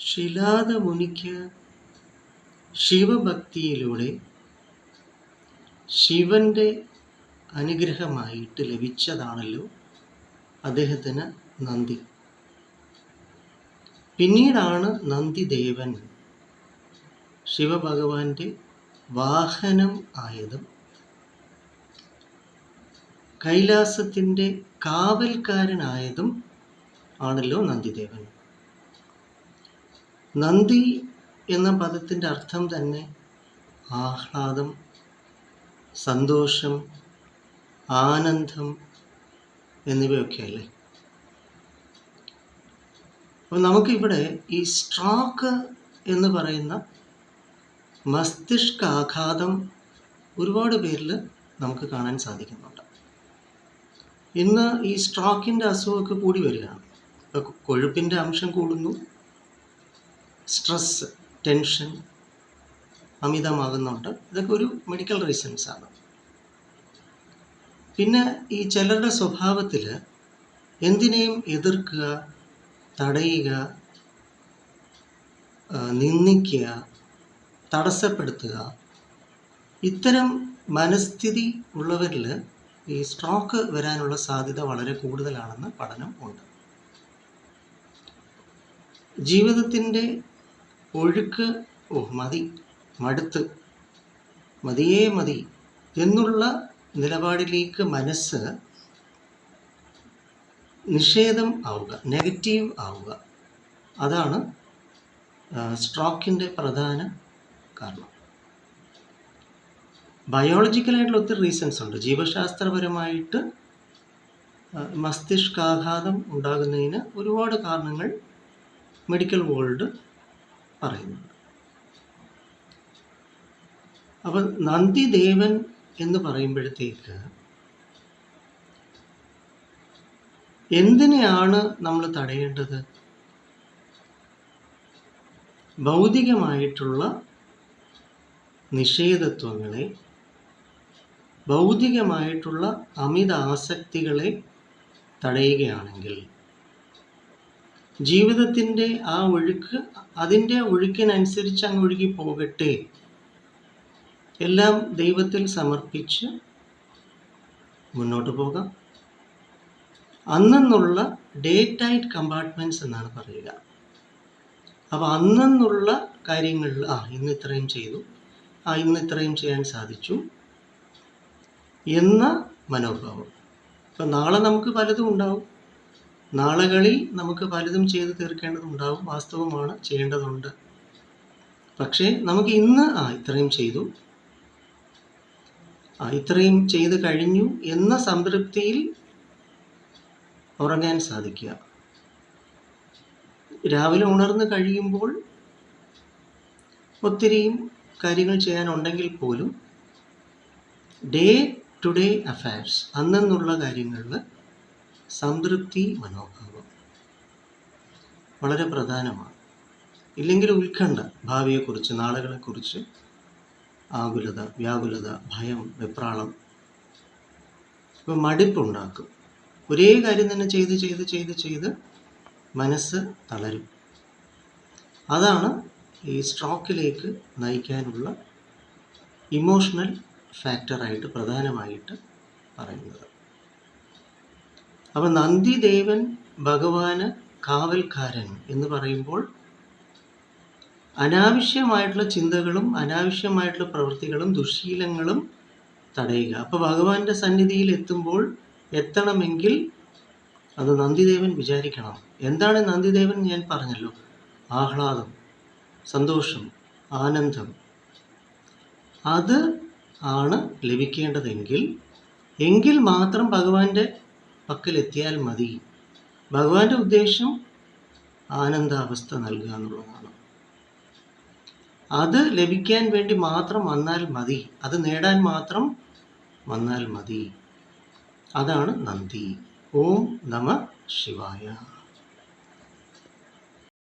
ശിലാദ മുനിക്ക് ശിവഭക്തിയിലൂടെ ശിവന്റെ അനുഗ്രഹമായിട്ട് ലഭിച്ചതാണല്ലോ അദ്ദേഹത്തിന് നന്ദി. പിന്നീടാണ് നന്ദിദേവൻ ശിവഭഗവാന്റെ വാഹനം ആയതും കൈലാസത്തിന്റെ കാവൽക്കാരനായതും ആണല്ലോ നന്ദിദേവൻ. നന്ദി എന്ന പദത്തിന്റെ അർത്ഥം തന്നെ ആഹ്ലാദം സന്തോഷം ആനന്ദം എന്നിവയൊക്കെയല്ലേ? അപ്പോൾ നമുക്കിവിടെ ഈ സ്ട്രോക്ക് എന്ന് പറയുന്ന മസ്തിഷ്കാഘാതം ഒരുപാട് പേരിൽ നമുക്ക് കാണാൻ സാധിക്കുന്നുണ്ട്. ഇന്ന് ഈ സ്ട്രോക്കിന്റെ അസുഖമൊക്കെ കൂടി വരികയാണ്. ഇപ്പോൾ കൊഴുപ്പിന്റെ അംശം കൂടുന്നു സ്ട്രെസ് ടെൻഷൻ അമിതമാകുന്നുണ്ട്. ഇതൊക്കെ ഒരു മെഡിക്കൽ റീസൺസ് ആണ്. പിന്നെ ഈ ചിലരുടെ സ്വഭാവത്തിൽ എന്തിനേയും എതിർക്കുക തടയുക നിന്ദിക്കുക തടസ്സപ്പെടുത്തുക ഇത്തരം മനസ്ഥിതി ഉള്ളവരിൽ ഈ സ്ട്രോക്ക് വരാനുള്ള സാധ്യത വളരെ കൂടുതലാണെന്ന് പഠനം ഉണ്ട്. ജീവിതത്തിന്റെ ഒഴുക്ക് ഓ മതി മടുത്ത്. മതിയേ മതി എന്നുള്ള നിലപാടിലേക്ക് മനസ്സ് നിഷേധം ആവുക നെഗറ്റീവ് ആവുക. അതാണ് സ്ട്രോക്കിന്റെ പ്രധാന കാരണം. ബയോളജിക്കലായിട്ടുള്ള ഒത്തിരി റീസൺസ് ഉണ്ട്. ജീവശാസ്ത്രപരമായിട്ട് മസ്തിഷ്കാഘാതം ഉണ്ടാകുന്നതിന് ഒരുപാട് കാരണങ്ങൾ മെഡിക്കൽ വേൾഡ് പറയുന്നുണ്ട്. അപ്പം നന്ദിദേവൻ എന്ന് പറയുമ്പോഴത്തേക്ക് എന്തിനെയാണ് നമ്മൾ തടയേണ്ടത്? ഭൗതികമായിട്ടുള്ള നിഷേധത്വങ്ങളെ ഭൗതികമായിട്ടുള്ള അമിത ആസക്തികളെ തടയുകയാണെങ്കിൽ ജീവിതത്തിന്റെ ആ ഒഴുക്ക് അതിന്റെ ഒഴുക്കിനനുസരിച്ച് അങ്ങ് ഒഴുകി പോകട്ടെ. എല്ലാം ദൈവത്തിൽ സമർപ്പിച്ച് മുന്നോട്ട് പോകാം. അന്നെന്നുള്ള ഡേ ടൈറ്റ് കമ്പാർട്ട്മെന്റ്സ് എന്നാണ് പറയുക. അപ്പോൾ അന്നെന്നുള്ള കാര്യങ്ങളിൽ ആ ഇന്ന് ഇത്രയും ചെയ്തു. ആ ഇന്ന് ഇത്രയും ചെയ്യാൻ സാധിച്ചു എന്ന മനോഭാവം. ഇപ്പം നാളെ നമുക്ക് പലതും ഉണ്ടാവും. നാളുകളിൽ നമുക്ക് പലതും ചെയ്ത് തീർക്കേണ്ടതുണ്ടാവും വാസ്തവമാണ് ചെയ്യേണ്ടതുണ്ട്. പക്ഷേ നമുക്ക് ഇന്ന് ആ ഇത്രയും ചെയ്തു. ആ ഇത്രയും ചെയ്ത് കഴിഞ്ഞു എന്ന സംതൃപ്തിയിൽ ഉറങ്ങാൻ സാധിക്കുക. രാവിലെ ഉണർന്ന് കഴിയുമ്പോൾ ഒത്തിരിയും കാര്യങ്ങൾ ചെയ്യാനുണ്ടെങ്കിൽ പോലും ഡേ ടു ഡേ അഫയർസ് അന്നെന്നുള്ള കാര്യങ്ങളിൽ സംതൃപ്തി മനോഭാവം വളരെ പ്രധാനമാണ്. ഇല്ലെങ്കിൽ ഉത്കണ്ഠ ഭാവിയെക്കുറിച്ച് നാളുകളെക്കുറിച്ച് ആകുലത വ്യാകുലത ഭയം വെപ്രാളം ഇപ്പം മടുപ്പുണ്ടാക്കും. ഒരേ കാര്യം തന്നെ ചെയ്ത് ചെയ്ത് ചെയ്ത് ചെയ്ത് മനസ്സ് തളരും. അതാണ് ഈ സ്ട്രോക്കിലേക്ക് നയിക്കാനുള്ള ഇമോഷണൽ ഫാക്ടറായിട്ട് പ്രധാനമായിട്ട് പറയുന്നത്. അപ്പം നന്ദിദേവൻ ഭഗവാന് കാവൽക്കാരൻ എന്ന് പറയുമ്പോൾ അനാവശ്യമായിട്ടുള്ള ചിന്തകളും അനാവശ്യമായിട്ടുള്ള പ്രവൃത്തികളും ദുശീലങ്ങളും തടയുക. അപ്പോൾ ഭഗവാന്റെ സന്നിധിയിൽ എത്തുമ്പോൾ എത്തണമെങ്കിൽ അത് നന്ദിദേവൻ വിചാരിക്കണം. എന്താണ് നന്ദിദേവൻ ഞാൻ പറഞ്ഞല്ലോ? ആഹ്ലാദം സന്തോഷം ആനന്ദം. അത് ആണ് ലഭിക്കേണ്ടതെങ്കിൽ എങ്കിൽ മാത്രം ഭഗവാന്റെ പക്കൽ എത്തിയാൽ മതി. ഭഗവാന്റെ ഉദ്ദേശം ആനന്ദാവസ്ഥ നൽകുക എന്നുള്ളതാണ്. അത് ലഭിക്കാൻ വേണ്ടി മാത്രം വന്നാൽ മതി. അത് നേടാൻ മാത്രം വന്നാൽ മതി. അതാണ് നന്ദി. ഓം നമ ശിവായ.